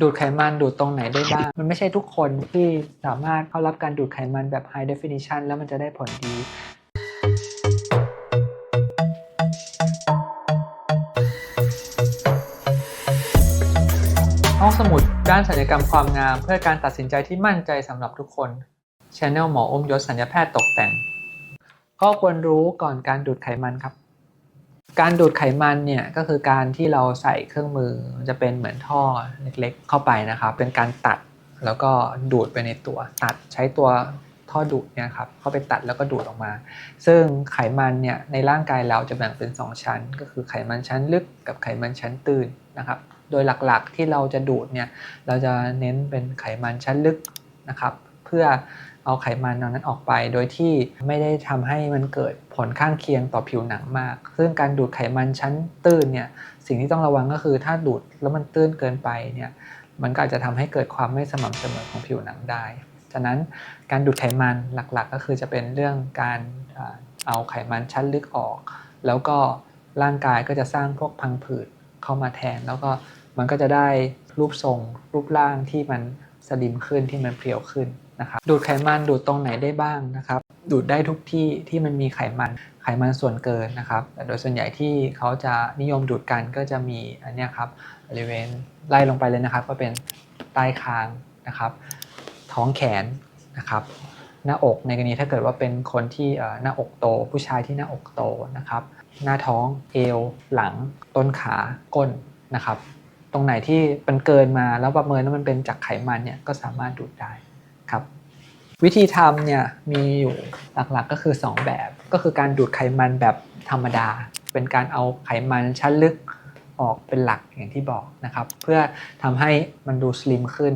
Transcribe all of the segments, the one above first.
ดูดไขมันดูดตรงไหนได้บ้าง มันไม่ใช่ทุกคนที่สามารถเข้ารับการดูดไขมันแบบ high definition แล้วมันจะได้ผลดี ห้องสมุดด้านศัลยกรรมความงาม เพื่อการตัดสินใจที่มั่นใจสำหรับทุกคน Channel หมออมยศสัญญแพทย์ตกแต่ง ก็ควรรู้ก่อนการดูดไขมันครับ การดูดไขมันเนี่ยก็คือการที่เราใส่เครื่องมือมันจะเป็นเหมือนท่อเล็กๆ เข้าไปนะครับ เป็นการตัดแล้วก็ดูดไปในตัว ตัดใช้ตัวท่อดูดเนี่ยครับเข้าไปตัดแล้วก็ดูดออกมา ซึ่งไขมันเนี่ยในร่างกายเราจะแบ่งเป็น 2 ชั้น ก็คือไขมันชั้นลึกกับไขมันชั้นตื้นนะครับ โดยหลักๆที่เราจะดูดเนี่ยเราจะเน้นเป็นไขมันชั้นลึกนะครับ พื่อเอาไขมันเหล่านั้นออกไป โดยที่ไม่ได้ทำให้มันเกิดผลข้างเคียงต่อผิวหนังมาก ซึ่งการดูดไขมันชั้นตื้นเนี่ยสิ่งที่ต้องระวังก็คือถ้าดูดแล้วมันตื้นเกินไปเนี่ยมันก็อาจจะทำให้เกิดความไม่สม่ำเสมอของผิวหนังได้ ฉะนั้นการดูดไขมันหลักๆ ก็คือจะเป็นเรื่องการเอาไขมันชั้นลึกออก แล้วก็ร่างกายก็จะสร้างพวกพังผืดเข้ามาแทน แล้วก็มันก็จะได้รูปทรงรูปร่างที่มัน สลิมขึ้นที่มันเพรียวขึ้นนะครับดูดไขมันดูดตรงไหนได้บ้างนะครับ ดูดได้ทุกที่ที่มันมีไขมันไขมันส่วนเกินนะครับแต่โดยส่วนใหญ่ที่เขาจะนิยมดูดกันก็จะมีอันนี้ครับบริเวณไล่ลงไปเลยนะครับ ก็เป็นใต้คางนะครับ ท้องแขนนะครับหน้าอกในกรณีถ้าเกิดว่าเป็นคนที่หน้าอกโต ผู้ชายที่หน้าอกโตนะครับ หน้าท้องเอว หลัง ต้นขาก้นนะครับ ตรงไหนที่มันเกินมาแล้วประเมินว่ามันเป็นจากไขมันเนี่ยก็สามารถดูดได้ครับ วิธีทำเนี่ยมีอยู่หลักๆก็คือ 2 แบบก็คือการดูดไขมันแบบธรรมดา เป็นการเอาไขมันชั้นลึกออกเป็นหลักอย่างที่บอกนะครับ เพื่อทำให้มันดูสลิมขึ้น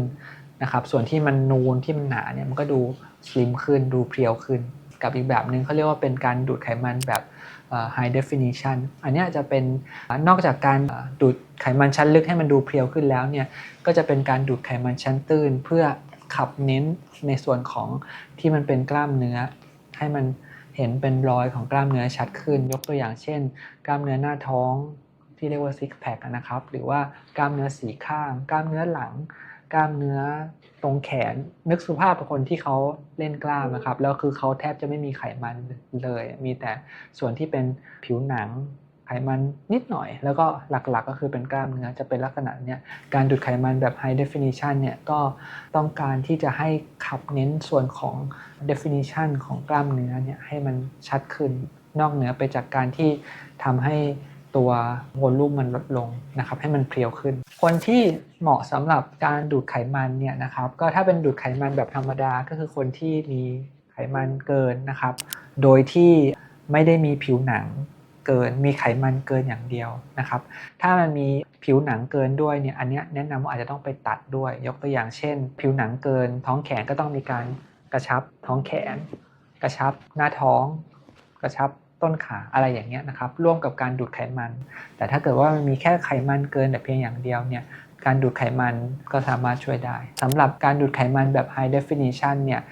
นะครับ ส่วนที่มันนูนที่มันหนาเนี่ยมันก็ดูสลิมขึ้นดูเพรียวขึ้น กับอีกแบบหนึ่งเขาเรียกว่าเป็นการดูดไขมันแบบ high definition อันนี้จะเป็นนอกจากการดูดไขมันชั้นลึกให้มันดูเพรียวขึ้นแล้วเนี่ยก็จะเป็นการดูดไขมันชั้นตื้น เพื่อขับเน้นในส่วนของที่มันเป็นกล้ามเนื้อ ให้มันเห็นเป็นรอยของกล้ามเนื้อชัดขึ้น ยกตัวอย่างเช่น กล้ามเนื้อหน้าท้องที่เรียกว่าซิกแพคนะครับหรือว่ากล้ามเนื้อสีข้าง กล้ามเนื้อหลัง กล้ามเนื้อตรงแขน นึกสุภาพเป็นคนที่เขาเล่นกล้ามนะครับ แล้วคือเขาแทบจะไม่มีไขมันเลย มีแต่ส่วนที่เป็นผิวหนังไขมันนิดหน่อย แล้วก็หลักๆก็คือเป็นกล้ามเนื้อจะเป็นลักษณะเนี้ยการดูดไขมันแบบ high definition เนี่ยก็ต้องการที่จะให้ขับเน้นส่วนของ definition ของกล้ามเนื้อเนี่ยให้มันชัดขึ้นนอกเหนือไปจากการที่ทำให้ ตัววอลลุ่มมันลดลงนะครับให้มันเพรียวขึ้น คนที่เหมาะสำหรับการดูดไขมันเนี่ยนะครับก็ถ้าเป็นดูดไขมันแบบธรรมดาก็คือคนที่มีไขมันเกินนะครับ โดยที่ไม่ได้มีผิวหนังเกิน มีไขมันเกินอย่างเดียวนะครับ ถ้ามันมีผิวหนังเกินด้วยเนี่ยอันนี้แนะนำว่าอาจจะต้องไปตัดด้วย ยกตัวอย่างเช่น ผิวหนังเกิน ท้องแขนก็ต้องมีการกระชับท้องแขน กระชับหน้าท้อง กระชับ ต้นขาอะไรอย่างเงี้ยนะครับร่วมกับการดูดไขมัน แต่ถ้าเกิดว่ามันมีแค่ไขมันเกินแต่เพียงอย่างเดียวเนี่ยการดูดไขมันก็สามารถช่วยได้สำหรับการดูดไขมันแบบ high definition เนี่ย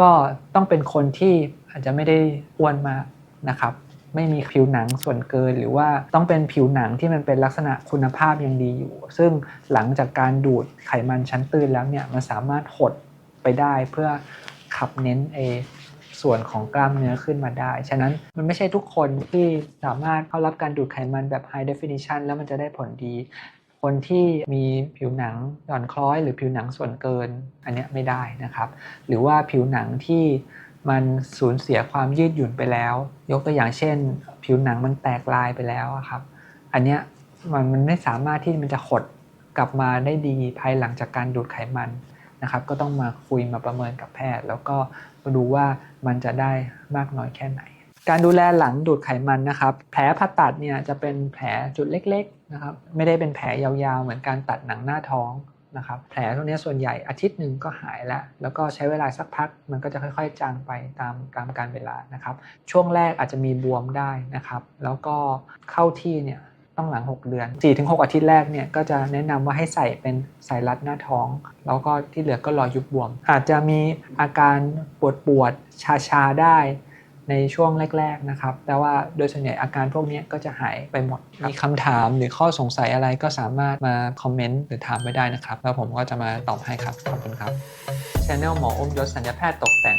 ก็ต้องเป็นคนที่อาจจะไม่ได้อ้วนมากนะครับไม่มีผิวหนังส่วนเกิน หรือว่าต้องเป็นผิวหนังที่มันเป็นลักษณะคุณภาพยังดีอยู่ ซึ่งหลังจากการดูดไขมันชั้นตื้นแล้วเนี่ยมันสามารถหดไปได้เพื่อขับเน้นเอ ส่วนของกล้ามเนื้อขึ้นมาได้ ฉะนั้นมันไม่ใช่ทุกคนที่สามารถเข้ารับการดูดไขมันแบบ high definition แล้วมันจะได้ผลดี คนที่มีผิวหนังหย่อนคล้อย หรือผิวหนังส่วนเกินอันเนี้ยไม่ได้นะครับ หรือว่าผิวหนังที่มันสูญเสียความยืดหยุ่นไปแล้ว ยกตัวอย่างเช่น ผิวหนังมันแตกลายไปแล้วอะครับ อันเนี้ยมันมันไม่สามารถที่มันจะหดกลับมาได้ดีภายหลังจากการดูดไขมัน นะครับก็ต้องมาคุยมาประเมินกับแพทย์ แล้วก็มาดูว่ามันจะได้มากน้อยแค่ไหน การดูแลหลังดูดไขมันนะครับ แผลผ่าตัดเนี่ยจะเป็นแผลจุดเล็กๆนะครับไม่ได้เป็นแผลยาวๆ เหมือนการตัดหนังหน้าท้องนะครับแผลตรงนี้ส่วนใหญ่อาทิตย์หนึ่งก็หายแล้ว แล้วก็ใช้เวลาสักพักมันก็จะค่อยๆ จางไปตามตามการเวลานะครับ ช่วงแรกอาจจะมีบวมได้นะครับ แล้วก็เข้าที่เนี่ย ต้องหลัง 6 เดือน 4-6 อาทิตย์แรกเนี่ยก็จะแนะนำว่าให้ใส่เป็นสายรัดหน้าท้อง แล้วก็ที่เหลือก็รอยุบบวม อาจจะมีอาการปวดปวดชาชาได้ในช่วงแรก ๆ นะครับ แต่ว่าโดยส่วนใหญ่อาการพวกนี้ก็จะหายไปหมด มีคำถามหรือข้อสงสัยอะไรก็สามารถมาคอมเมนต์หรือถามไว้ได้นะครับ แล้วผมก็จะมาตอบให้ครับ ขอบคุณครับ Channel หมออมยศสัญญาแพทย์ตกแต่ง